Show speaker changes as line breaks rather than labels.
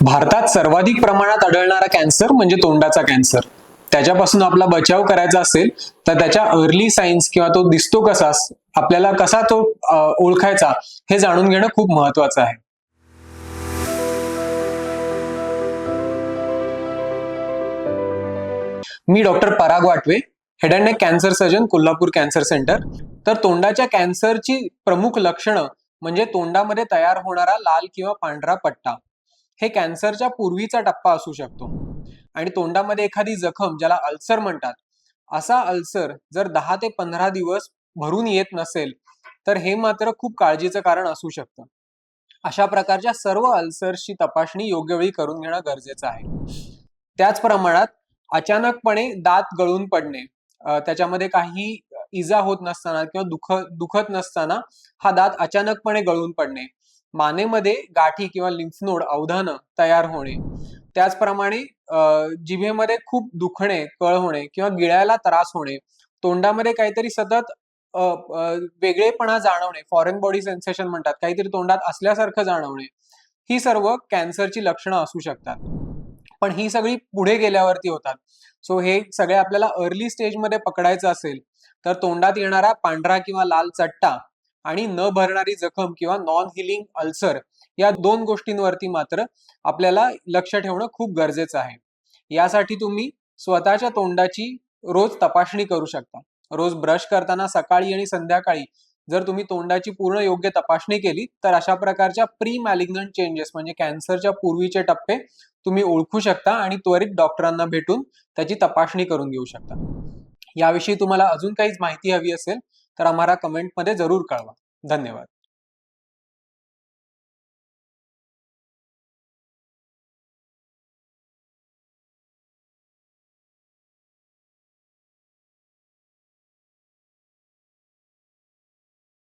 भारतात सर्वाधिक प्रमाणात आढळणारा कॅन्सर म्हणजे तोंडाचा कॅन्सर. त्याच्यापासून आपला बचाव करायचा असेल तर त्याच्या अर्ली सायन्स किंवा तो दिसतो कसा आपल्याला कसा तो ओळखायचा हे जाणून घेणं खूप महत्वाचं आहे. मी doctor Parag Watve head and neck cancer surgeon Kolhapur cancer centre. तर तोंडाच्या कॅन्सरची प्रमुख लक्षणं म्हणजे तोंडामध्ये तयार होणारा लाल किंवा पांढरा पट्टा. हे कॅन्सरच्या पूर्वीचा टप्पा असू शकतो. आणि तोंडामध्ये एखादी जखम ज्याला अल्सर म्हणतात. असा अल्सर जर दहा ते पंधरा दिवस भरून येत नसेल तर हे मात्र खूप काळजीचं कारण असू शकतं. अशा प्रकारच्या सर्व अल्सर्सची तपासणी योग्य वेळी करून घेणं गरजेचं आहे. त्याच प्रमाणात अचानकपणे दात गळून पडणे त्याच्यामध्ये काही इजा होत नसताना किंवा दुख दुखत नसताना हा दात अचानकपणे गळून पडणे मानेमध्ये गाठी किंवा लिम्फनोड अवधानं तयार होणे. त्याचप्रमाणे अ, जिभेमध्ये खूप दुखणे कळ होणे किंवा गिळायला त्रास होणे तोंडामध्ये काहीतरी सतत वेगळेपणा जाणवणे फॉरेन बॉडी सेन्सेशन म्हणतात काहीतरी तोंडात असल्यासारखं जाणवणे ही सर्व कॅन्सरची लक्षणं असू शकतात. पण ही सगळी पुढे गेल्यावरती होतात. सो हे सगळे आपल्याला अर्ली स्टेजमध्ये पकडायचं असेल तर तोंडात येणारा पांढरा किंवा लाल चट्टा आणि न भरणारी जखम किंवा नॉन हिलिंग अल्सर या दोन गोष्टींवरती मात्र आपल्याला लक्ष ठेवणं खूप गरजेचं आहे. यासाठी तुम्ही स्वतःच्या तोंडाची रोज तपासणी करू शकता. रोज ब्रश करताना सकाळी आणि संध्याकाळी जर तुम्ही तोंडाची पूर्ण योग्य तपासणी केली तर अशा प्रकारच्या प्री मॅलिग्नंट चेंजेस म्हणजे कॅन्सरच्या पूर्वीचे टप्पे तुम्ही ओळखू शकता आणि त्वरित डॉक्टरांना भेटून त्याची तपासणी करून घेऊ शकता. याविषयी तुम्हाला अजून काहीच माहिती हवी असेल तर आम्हाला कमेंटमध्ये जरूर कळवा. धन्यवाद.